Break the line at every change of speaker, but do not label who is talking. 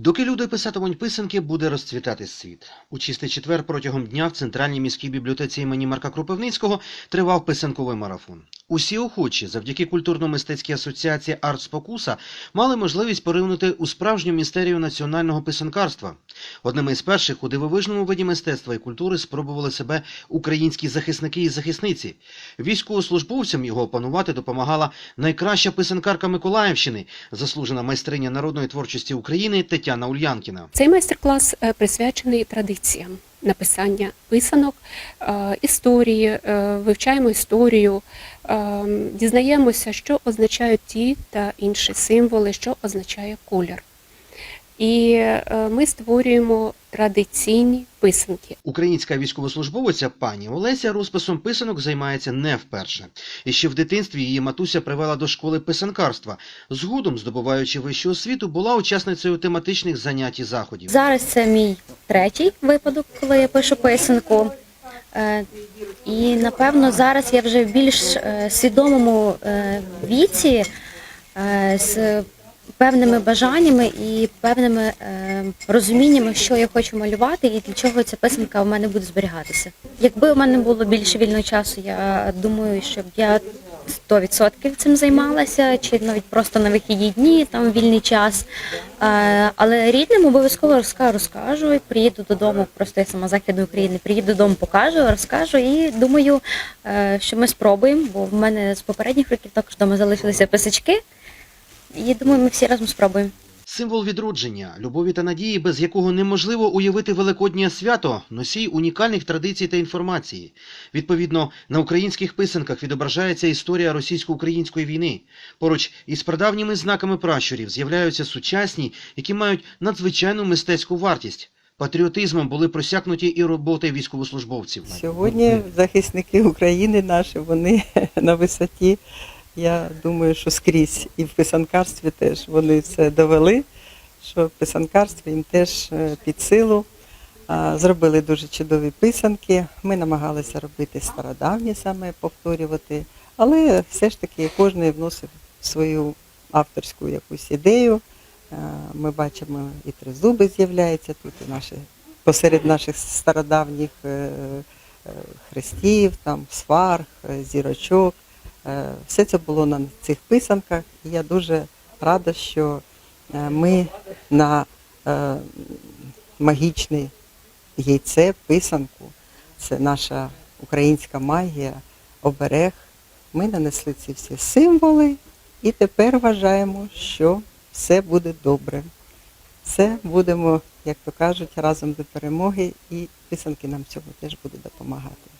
Доки люди писатимуть писанки, буде розцвітати світ. У чистий четвер протягом дня в центральній міській бібліотеці імені Марка Кропивницького тривав писанковий марафон. Усі охочі, завдяки культурно-мистецькій асоціації Арт Спокуса, мали можливість поринути у справжню містерію національного писанкарства. Одними із перших у дивовижному виді мистецтва і культури спробували себе українські захисники і захисниці. Військовослужбовцям його опанувати допомагала найкраща писанкарка Миколаївщини, заслужена майстриня народної творчості України Тетяна Ульянкіна.
Цей майстер-клас е, присвячений традиціям написання писанок, е, історії, е, вивчаємо історію, дізнаємося, що означають ті та інші символи, що означає колір. І е, ми створюємо традиційні писанки.
Українська військовослужбовиця пані Олеся розписом писанок займається не вперше. І ще в дитинстві її матуся привела до школи писанкарства. Згодом, здобуваючи вищу освіту, була учасницею тематичних занять і заходів.
Зараз це мій третій випадок, коли я пишу писанку. Е, І напевно зараз я вже в більш е, свідомому віці з певними бажаннями і певними е, розуміннями, що я хочу малювати і для чого ця писанка в мене буде зберігатися. Якби у мене було більше вільного часу, я думаю, щоб я 100% цим займалася, чи навіть просто на вихідні дні, там вільний час. Е, Але рідним обов'язково розкажу, розкажу. Приїду додому, просто я сама західної України, приїду додому, покажу, розкажу і думаю, е, що ми спробуємо, бо в мене з попередніх років також вдома залишилися писачки. І думаю, ми всі разом спробуємо.
Символ відродження, любові та надії, без якого неможливо уявити великоднє свято, носій унікальних традицій та інформації. Відповідно, на українських писанках відображається історія російсько-української війни. Поруч із прадавніми знаками пращурів з'являються сучасні, які мають надзвичайну мистецьку вартість. Патріотизмом були просякнуті і роботи військовослужбовців.
Сьогодні захисники України наші, вони на висоті. Я думаю, що скрізь і в писанкарстві теж вони це довели, що в писанкарстві їм теж е, під силу. Зробили дуже чудові писанки. Ми намагалися робити стародавні саме повторювати, але все ж таки кожен вносив свою авторську якусь ідею. Е, Ми бачимо і тризуби з'являються тут, і наші посеред наших стародавніх е, хрестів, там сварг, е, зірочок. Е, Все це було на цих писанках. І я дуже рада, що е, ми на е, магічне яйце, писанку, це наша українська магія, оберег. Ми нанесли ці всі символи і тепер вважаємо, що все буде добре. Все будемо, як то кажуть, разом до перемоги, і писанки нам в цьому теж будуть допомагати.